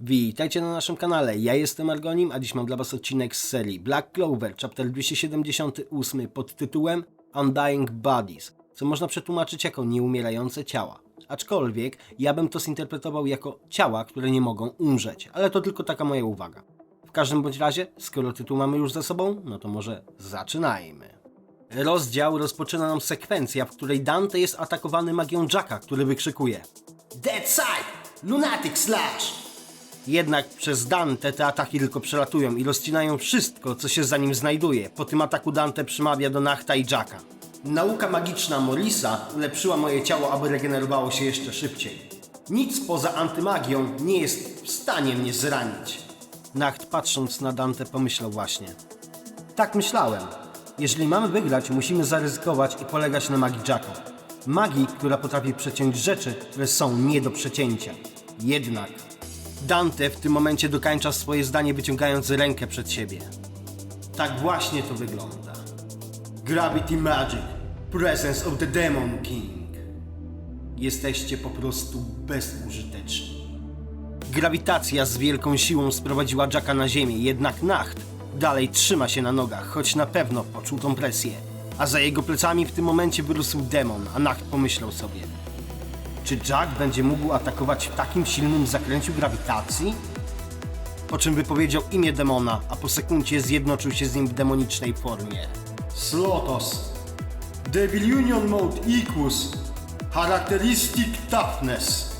Witajcie na naszym kanale, ja jestem Argonim, a dziś mam dla Was odcinek z serii Black Clover, chapter 278 pod tytułem Undying Bodies, co można przetłumaczyć jako nieumierające ciała. Aczkolwiek ja bym to zinterpretował jako ciała, które nie mogą umrzeć, ale to tylko taka moja uwaga. W każdym bądź razie, skoro tytuł mamy już za sobą, no to może zaczynajmy. Rozdział rozpoczyna nam sekwencja, w której Dante jest atakowany magią Jacka, który wykrzykuje Dead Side! Lunatic Slash! Jednak przez Dante te ataki tylko przelatują i rozcinają wszystko, co się za nim znajduje. Po tym ataku Dante przemawia do Nachta i Jacka. Nauka magiczna Morisa ulepszyła moje ciało, aby regenerowało się jeszcze szybciej. Nic poza antymagią nie jest w stanie mnie zranić. Nacht patrząc na Dante pomyślał właśnie. Tak myślałem. Jeżeli mamy wygrać, musimy zaryzykować i polegać na magii Jacka. Magii, która potrafi przeciąć rzeczy, które są nie do przecięcia. Jednak Dante w tym momencie dokańcza swoje zdanie, wyciągając rękę przed siebie. Tak właśnie to wygląda. Gravity Magic, Presence of the Demon King. Jesteście po prostu bezużyteczni. Grawitacja z wielką siłą sprowadziła Jacka na ziemię, jednak Nacht dalej trzyma się na nogach, choć na pewno poczuł tą presję. A za jego plecami w tym momencie wyrósł demon, a Nacht pomyślał sobie. Czy Jack będzie mógł atakować w takim silnym zakręciu grawitacji? Po czym wypowiedział imię demona, a po sekundzie zjednoczył się z nim w demonicznej formie. Slotos. Devil Union Mode equals Characteristic Toughness.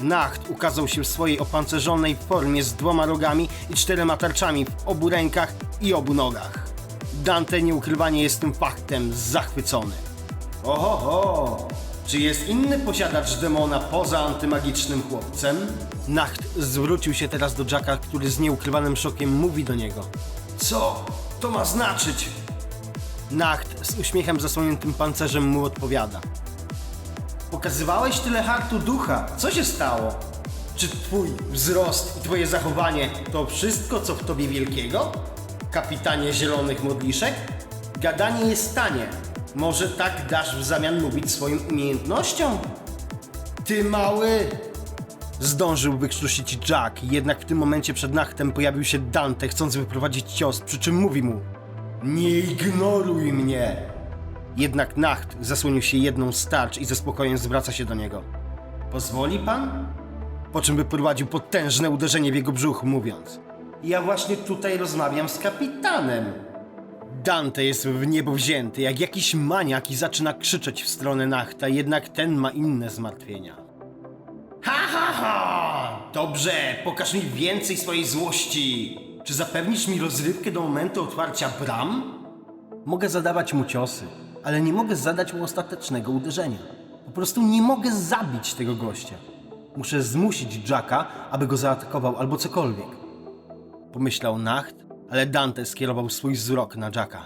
Nacht ukazał się w swojej opancerzonej formie z dwoma rogami i czterema tarczami w obu rękach i obu nogach. Dante nieukrywanie jest tym faktem zachwycony. Oho, czy jest inny posiadacz demona poza antymagicznym chłopcem? Nacht zwrócił się teraz do Jacka, który z nieukrywanym szokiem mówi do niego. Co to ma znaczyć? Nacht z uśmiechem zasłoniętym pancerzem mu odpowiada. Pokazywałeś tyle hartu ducha. Co się stało? Czy twój wzrost i twoje zachowanie to wszystko, co w tobie wielkiego? Kapitanie zielonych modliszek? Gadanie jest tanie. Może tak dasz w zamian mówić swoim umiejętnościom? Ty mały! Zdążył wykrztusić Jack, jednak w tym momencie przed nachtem pojawił się Dante, chcąc wyprowadzić cios, przy czym mówi mu Nie ignoruj mnie! Jednak Nacht zasłonił się jedną z tarcz i ze spokojem zwraca się do niego. Pozwoli pan? Po czym wyprowadził potężne uderzenie w jego brzuch, mówiąc Ja właśnie tutaj rozmawiam z kapitanem. Dante jest w niebo wzięty, jak jakiś maniak i zaczyna krzyczeć w stronę Nachta, jednak ten ma inne zmartwienia. Ha, ha, ha! Dobrze, pokaż mi więcej swojej złości. Czy zapewnisz mi rozrywkę do momentu otwarcia bram? Mogę zadawać mu ciosy, ale nie mogę zadać mu ostatecznego uderzenia. Po prostu nie mogę zabić tego gościa. Muszę zmusić Jacka, aby go zaatakował albo cokolwiek. Pomyślał Nacht, ale Dante skierował swój wzrok na Jacka.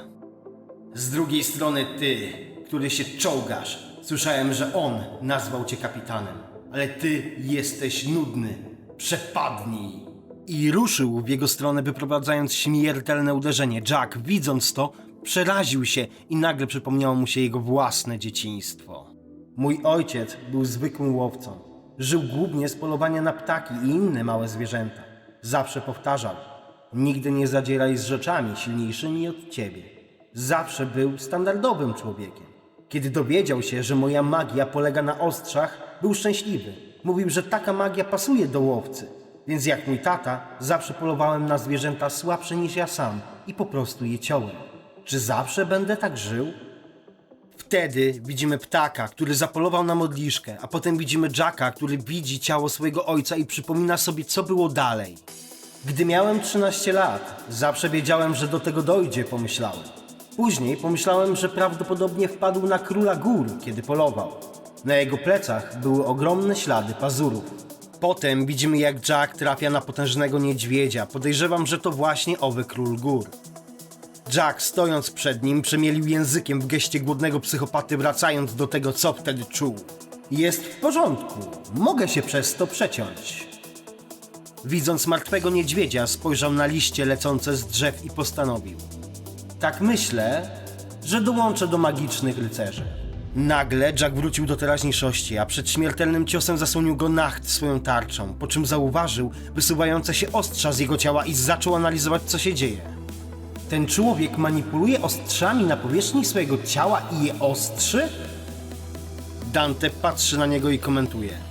Z drugiej strony ty, który się czołgasz. Słyszałem, że on nazwał cię kapitanem, ale ty jesteś nudny. Przepadnij. I ruszył w jego stronę, wyprowadzając śmiertelne uderzenie. Jack, widząc to, przeraził się i nagle przypomniało mu się jego własne dzieciństwo. Mój ojciec był zwykłym łowcą. Żył głównie z polowania na ptaki i inne małe zwierzęta. Zawsze powtarzał: Nigdy nie zadzieraj z rzeczami silniejszymi od ciebie. Zawsze był standardowym człowiekiem. Kiedy dowiedział się, że moja magia polega na ostrzach, był szczęśliwy. Mówił, że taka magia pasuje do łowcy. Więc jak mój tata, zawsze polowałem na zwierzęta słabsze niż ja sam i po prostu je ciąłem. Czy zawsze będę tak żył? Wtedy widzimy ptaka, który zapolował na modliszkę, a potem widzimy Jacka, który widzi ciało swojego ojca i przypomina sobie, co było dalej. Gdy miałem 13 lat, zawsze wiedziałem, że do tego dojdzie, pomyślałem. Później pomyślałem, że prawdopodobnie wpadł na króla gór, kiedy polował. Na jego plecach były ogromne ślady pazurów. Potem widzimy, jak Jack trafia na potężnego niedźwiedzia. Podejrzewam, że to właśnie owy król gór. Jack, stojąc przed nim, przemielił językiem w geście głodnego psychopaty, wracając do tego, co wtedy czuł. Jest w porządku, mogę się przez to przeciąć. Widząc martwego niedźwiedzia, spojrzał na liście lecące z drzew i postanowił. Tak myślę, że dołączę do magicznych rycerzy. Nagle Jack wrócił do teraźniejszości, a przed śmiertelnym ciosem zasłonił go Nacht swoją tarczą, po czym zauważył wysuwające się ostrza z jego ciała i zaczął analizować, co się dzieje. Ten człowiek manipuluje ostrzami na powierzchni swojego ciała i je ostrzy? Dante patrzy na niego i komentuje.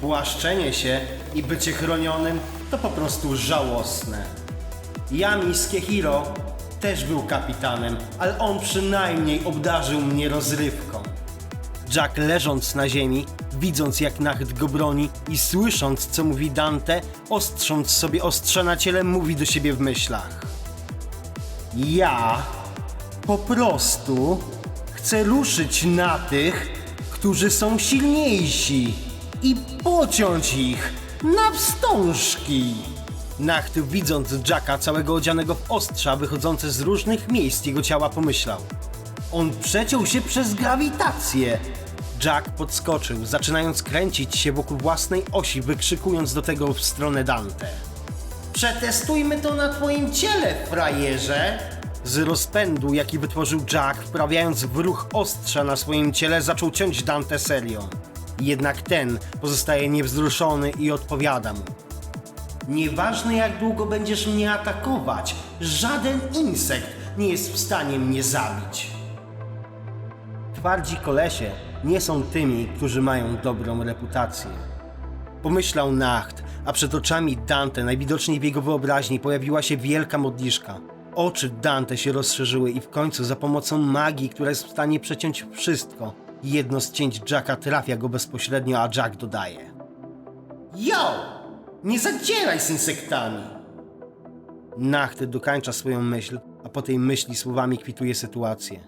Płaszczenie się i bycie chronionym to po prostu żałosne. Yami Skehiro też był kapitanem, ale on przynajmniej obdarzył mnie rozrywką. Jack leżąc na ziemi, widząc jak Nacht go broni i słysząc co mówi Dante, ostrząc sobie ostrze na ciele, mówi do siebie w myślach. Ja po prostu chcę ruszyć na tych, którzy są silniejsi i pociąć ich na wstążki. Nacht, widząc Jacka całego odzianego w ostrza wychodzące z różnych miejsc jego ciała, pomyślał. On przeciął się przez grawitację. Jack podskoczył, zaczynając kręcić się wokół własnej osi, wykrzykując do tego w stronę Dante. Przetestujmy to na twoim ciele, frajerze! Z rozpędu, jaki wytworzył Jack, wprawiając w ruch ostrza na swoim ciele, zaczął ciąć Dante serią. Jednak ten pozostaje niewzruszony i odpowiada mu. Nieważne jak długo będziesz mnie atakować, żaden insekt nie jest w stanie mnie zabić. Twardzi kolesie nie są tymi, którzy mają dobrą reputację. Pomyślał Nacht, a przed oczami Dante, najwidoczniej w jego wyobraźni, pojawiła się wielka modliszka. Oczy Dante się rozszerzyły i w końcu za pomocą magii, która jest w stanie przeciąć wszystko, jedno z cięć Jacka trafia go bezpośrednio, a Jack dodaje. Yo! Nie zadzieraj z insektami! Nacht dokańcza swoją myśl, a po tej myśli słowami kwituje sytuację.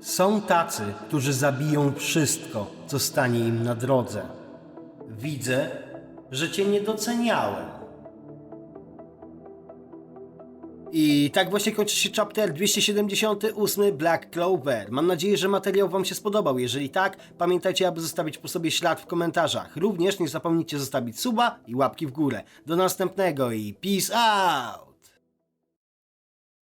Są tacy, którzy zabiją wszystko, co stanie im na drodze. Widzę, że cię nie doceniałem. I tak właśnie kończy się chapter 278 Black Clover. Mam nadzieję, że materiał Wam się spodobał. Jeżeli tak, pamiętajcie, aby zostawić po sobie ślad w komentarzach. Również nie zapomnijcie zostawić suba i łapki w górę. Do następnego i peace out!